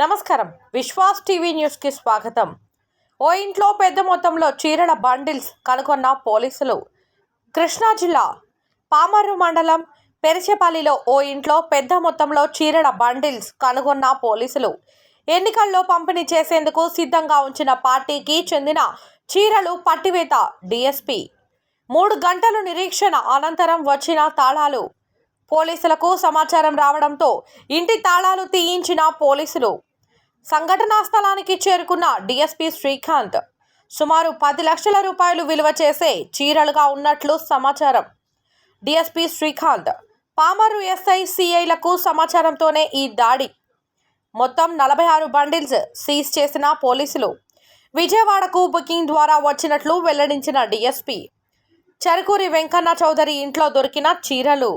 నమస్కారం. విశ్వాస్ టీవీ న్యూస్కి స్వాగతం. ఓ ఇంట్లో పెద్ద మొత్తంలో చీరల బండిల్స్ కనుగొన్న పోలీసులు. కృష్ణా జిల్లా పామర్రు మండలం పెరిచెపల్లిలో ఓ ఇంట్లో పెద్ద మొత్తంలో చీరల బండిల్స్ కనుగొన్న పోలీసులు. ఎన్నికల్లో పంపిణీ చేసేందుకు సిద్ధంగా ఉంచిన పార్టీకి చెందిన చీరలు పట్టివేత డిఎస్పి. మూడు గంటలు నిరీక్షణ అనంతరం వచ్చిన తాళాలు. పోలీసులకు సమాచారం రావడంతో ఇంటి తాళాలు తీయించిన పోలీసులు. సంఘటనా స్థలానికి చేరుకున్న డిఎస్పీ శ్రీకాంత్ సుమారు పది లక్షల రూపాయలు విలువ చేసే చీరలుగా ఉన్నట్లు సమాచారం. డిఎస్పీ శ్రీకాంత్ పామరు ఎస్ఐ సిఐలకు సమాచారంతోనే ఈ దాడి. మొత్తం నలభై ఆరు బండిల్స్ సీజ్ చేసిన పోలీసులు విజయవాడకు బుకింగ్ ద్వారా వచ్చినట్లు వెల్లడించిన డిఎస్పీ చెరుకూరి వెంకన్న చౌదరి ఇంట్లో దొరికిన చీరలు.